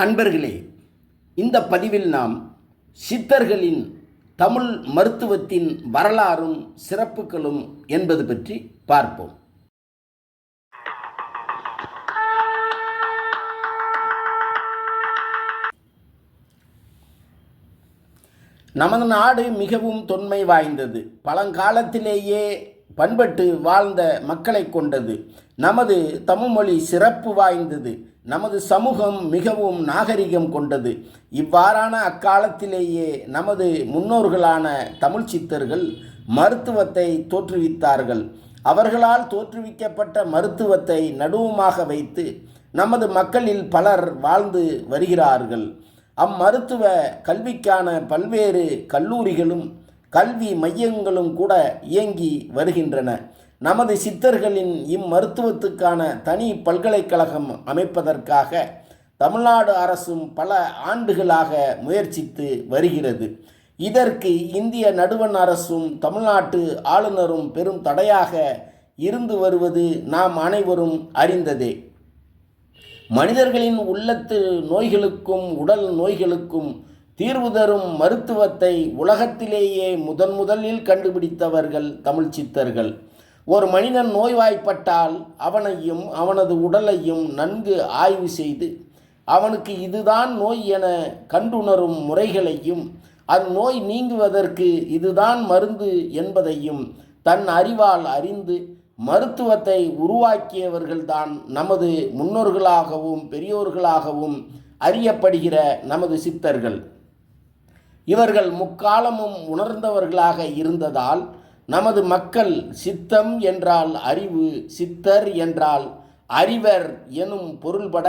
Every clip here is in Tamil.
அன்பர்களே இந்த பதிவில் நாம் சித்தர்களின் தமிழ் மருத்துவத்தின் வரலாறும் சிறப்புகளும் என்பது பற்றி பார்ப்போம். நமது நாடு மிகவும் தொன்மை வாய்ந்தது. பழங்காலத்திலேயே பண்பட்டு வாழ்ந்த மக்களை கொண்டது. நமது தமிழ்மொழி சிறப்பு வாய்ந்தது. நமது சமூகம் மிகவும் நாகரிகம் கொண்டது. இவ்வாறான அக்காலத்திலேயே நமது முன்னோர்களான தமிழ் சித்தர்கள் மருத்துவத்தை தோற்றுவித்தார்கள். அவர்களால் தோற்றுவிக்கப்பட்ட மருத்துவத்தை நடுவுமாக வைத்து நமது மக்களில் பலர் வாழ்ந்து வருகிறார்கள். அம்மருத்துவ கல்விக்கான பல்வேறு கல்லூரிகளும் கல்வி மையங்களும் கூட இயங்கி வருகின்றன. நமது சித்தர்களின் இம்மருத்துவத்துக்கான தனி பல்கலைக்கழகம் அமைப்பதற்காக தமிழ்நாடு அரசும் பல ஆண்டுகளாக முயற்சித்து வருகிறது. இதற்கு இந்திய நடுவண் அரசும் தமிழ்நாட்டு ஆளுநரும் பெரும் தடையாக இருந்து வருவது நாம் அனைவரும் அறிந்ததே. மனிதர்களின் உள்ளத்து நோய்களுக்கும் உடல் நோய்களுக்கும் தீர்வு தரும் மருத்துவத்தை உலகத்திலேயே முதன் முதலில் கண்டுபிடித்தவர்கள் தமிழ் சித்தர்கள். ஒரு மனிதன் நோய்வாய்ப்பட்டால் அவனையும் அவனது உடலையும் நன்கு ஆய்வு செய்து அவனுக்கு இதுதான் நோய் என கண்டுணரும் முறைகளையும் அந்நோய் நீங்குவதற்கு இதுதான் மருந்து என்பதையும் தன் அறிவால் அறிந்து மருத்துவத்தை உருவாக்கியவர்கள்தான் நமது முன்னோர்களாகவும் பெரியோர்களாகவும் அறியப்படுகிற நமது சித்தர்கள். இவர்கள் முக்காலமும் உணர்ந்தவர்களாக இருந்ததால் நமது மக்கள் சித்தம் என்றால் அறிவு சித்தர் என்றால் அறிவர் எனும் பொருள்பட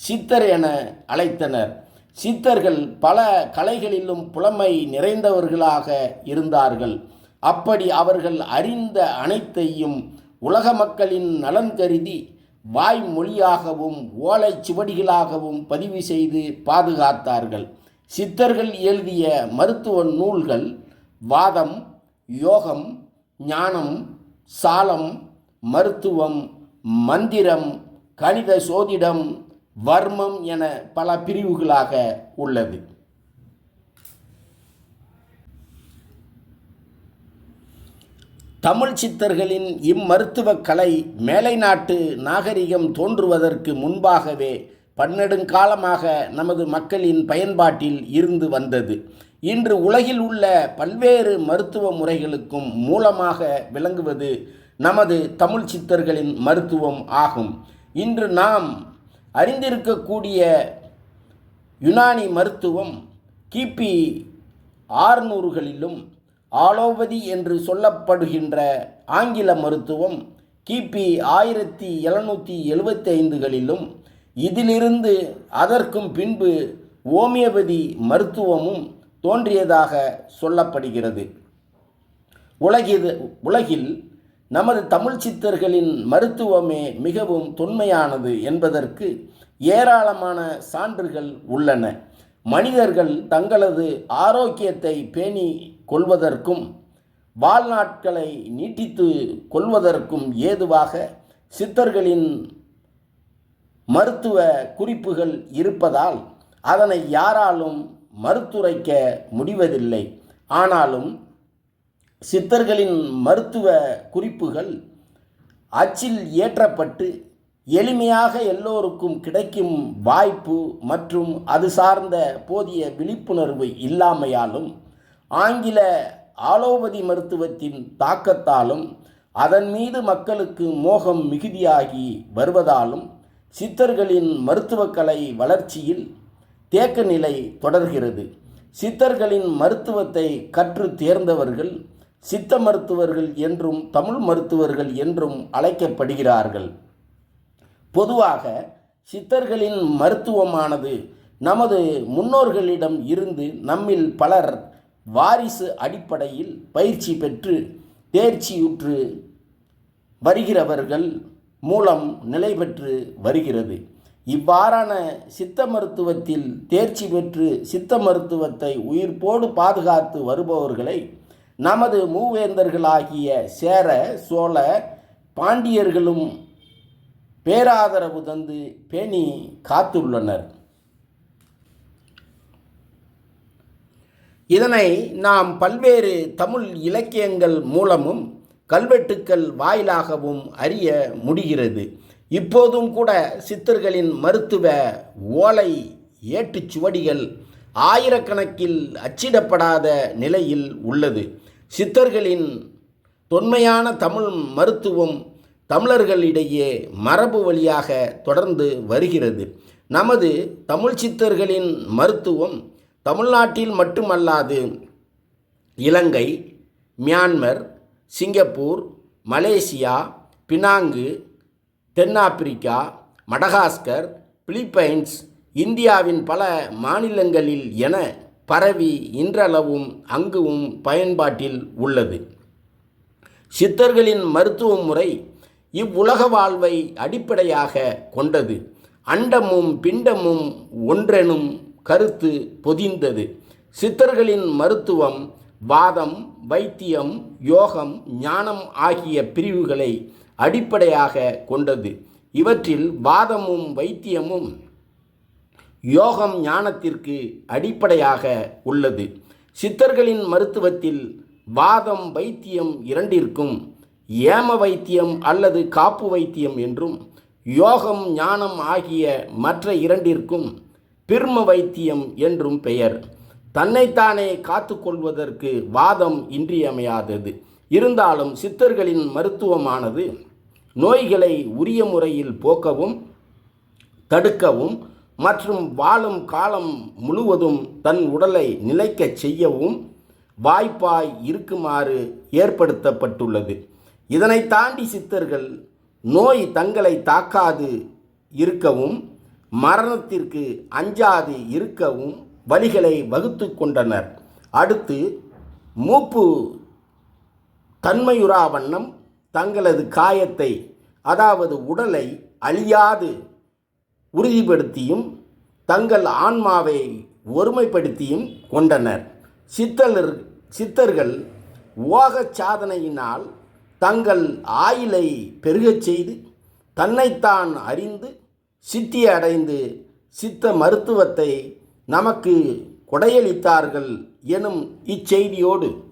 சித்தர் என அழைத்தனர். சித்தர்கள் பல கலைகளிலும் புலமை நிறைந்தவர்களாக இருந்தார்கள். அப்படி அவர்கள் அறிந்த அனைத்தையும் உலக மக்களின் நலன் கருதி வாய்மொழியாகவும் ஓலை சுவடிகளாகவும் பதிவு செய்து பாதுகாத்தார்கள். சித்தர்கள் எழுதிய மருத்துவ நூல்கள் வாதம் யோகம் ஞானம் சாலம் மருத்துவம் மந்திரம் கணித சோதிடம் வர்மம் என பல பிரிவுகளாக உள்ளது. தமிழ் சித்தர்களின் இம்மருத்துவக் கலை மேலை நாட்டு நாகரிகம் தோன்றுவதற்கு முன்பாகவே பன்னெடுங்காலமாக நமது மக்களின் பயன்பாட்டில் இருந்து வந்தது. இன்று உலகில் உள்ள பல்வேறு மருத்துவ முறைகளுக்கும் மூலமாக விளங்குவது நமது தமிழ் சித்தர்களின் மருத்துவம் ஆகும். இன்று நாம் அறிந்திருக்கக்கூடிய யுனானி மருத்துவம் கிபி ஆறுநூறுகளிலும் ஆலோபதி என்று சொல்லப்படுகின்ற ஆங்கில மருத்துவம் கிபி ஆயிரத்தி எழுநூற்றி எழுபத்தி ஐந்துகளிலும் இதிலிருந்து அதற்கும் பின்பு ஓமியோபதி மருத்துவமும் தோன்றியதாக சொல்லப்படுகிறது. உலகில் உலகில் நமது தமிழ் சித்தர்களின் மருத்துவமே மிகவும் தொன்மையானது என்பதற்கு ஏராளமான சான்றுகள் உள்ளன. மனிதர்கள் தங்களது ஆரோக்கியத்தை பேணி கொள்வதற்கும் வாழ்நாட்களை நீட்டித்து கொள்வதற்கும் ஏதுவாக சித்தர்களின் மருத்துவ குறிப்புகள் இருப்பதால் அதனை யாராலும் மறுத்துரைக்க முடிவதில்லை. ஆனாலும் சித்தர்களின் மருத்துவ குறிப்புகள் அச்சில் ஏற்றப்பட்டு எளிமையாக எல்லோருக்கும் கிடைக்கும் வாய்ப்பு மற்றும் அது சார்ந்த போதிய விழிப்புணர்வு இல்லாமையாலும் ஆங்கில ஆலோபதி மருத்துவத்தின் தாக்கத்தாலும் அதன் மீது மக்களுக்கு மோகம் மிகுதியாகி வருவதாலும் சித்தர்களின் மருத்துவக்கலை வளர்ச்சியில் தேக்க நிலை தொடர்கிறது. சித்தர்களின் மருத்துவத்தை கற்று தேர்ந்தவர்கள் சித்த மருத்துவர்கள் என்றும் தமிழ் மருத்துவர்கள் என்றும் அழைக்கப்படுகிறார்கள். பொதுவாக சித்தர்களின் மருத்துவமானது நமது முன்னோர்களிடம் இருந்து நம்மில் பலர் வாரிசு அடிப்படையில் பயிற்சி பெற்று தேர்ச்சியுற்று வருகிறவர்கள் மூலம் நிலை பெற்று வருகிறது. இவ்வாறான சித்த மருத்துவத்தில் தேர்ச்சி பெற்று சித்த மருத்துவத்தை உயிர்ப்போடு பாதுகாத்து வருபவர்களை நமது மூவேந்தர்களாகிய சேர சோழ பாண்டியர்களும் பேராதரவு தந்து பேணி காத்துள்ளனர். இதனை நாம் பல்வேறு தமிழ் இலக்கியங்கள் மூலமும் கல்வெட்டுக்கள் வாயிலாகவும் அறிய முடிகிறது. இப்போதும் கூட சித்தர்களின் மருத்துவ ஓலை ஏட்டுச் சுவடிகள் ஆயிரக்கணக்கில் அச்சிடப்படாத நிலையில் உள்ளது. சித்தர்களின் தொன்மையான தமிழ் மருத்துவம் தமிழர்களிடையே மரபு வழியாக தொடர்ந்து வருகிறது. நமது தமிழ் சித்தர்களின் மருத்துவம் தமிழ்நாட்டில் மட்டுமல்லாது Ilangai Myanmar Singapore Malaysia Penang தென்னாப்பிரிக்கா மடகாஸ்கர் பிலிப்பைன்ஸ் இந்தியாவின் பல மாநிலங்களில் என பரவி இன்றளவும் அங்குவும் பயன்பாட்டில் உள்ளது. சித்தர்களின் மருத்துவ முறை இவ்வுலக வாழ்வை அடிப்படையாக கொண்டது. அண்டமும் பிண்டமும் ஒன்றெனும் கருத்து பொதிந்தது. சித்தர்களின் மருத்துவம் வாதம் வைத்தியம் யோகம் ஞானம் ஆகிய பிரிவுகளை அடிப்படையாக கொண்டது. இவற்றில் வாதமும் வைத்தியமும் யோகம் ஞானத்திற்கு அடிப்படையாக உள்ளது. சித்தர்களின் மருத்துவத்தில் வாதம் வைத்தியம் இரண்டிற்கும் ஏம வைத்தியம் அல்லது காப்பு வைத்தியம் என்றும் யோகம் ஞானம் ஆகிய மற்ற இரண்டிற்கும் பிர்ம வைத்தியம் என்றும் பெயர். தன்னைத்தானே காத்துக்கொள்வதற்கு வாதம் இன்றியமையாதது. இருந்தாலும் சித்தர்களின் மருத்துவமானது நோய்களை உரிய முறையில் போக்கவும் தடுக்கவும் மற்றும் வாழும் காலம் முழுவதும் தன் உடலை நிலைக்கச் செய்யவும் வாய்ப்பாய் இருக்குமாறு ஏற்படுத்தப்பட்டுள்ளது. இதனை தாண்டி சித்தர்கள் நோய் தங்களை தாக்காது இருக்கவும் மரணத்திற்கு அஞ்சாது இருக்கவும் வழிகளை வகுத்து கொண்டனர். அடுத்து மூப்பு தன்மையுறா வண்ணம் தங்களது காயத்தை அதாவது உடலை அழியாது உறுதிப்படுத்தியும் தங்கள் ஆன்மாவை ஒருமைப்படுத்தியும் கொண்டனர். சித்தலர் சித்தர்கள் ஓக சாதனையினால் தங்கள் ஆயிலை பெருகச் செய்து தன்னைத்தான் அறிந்து சித்தி அடைந்து சித்த மருத்துவத்தை நமக்கு கொடையளித்தார்கள் எனும் இச்செய்தியோடு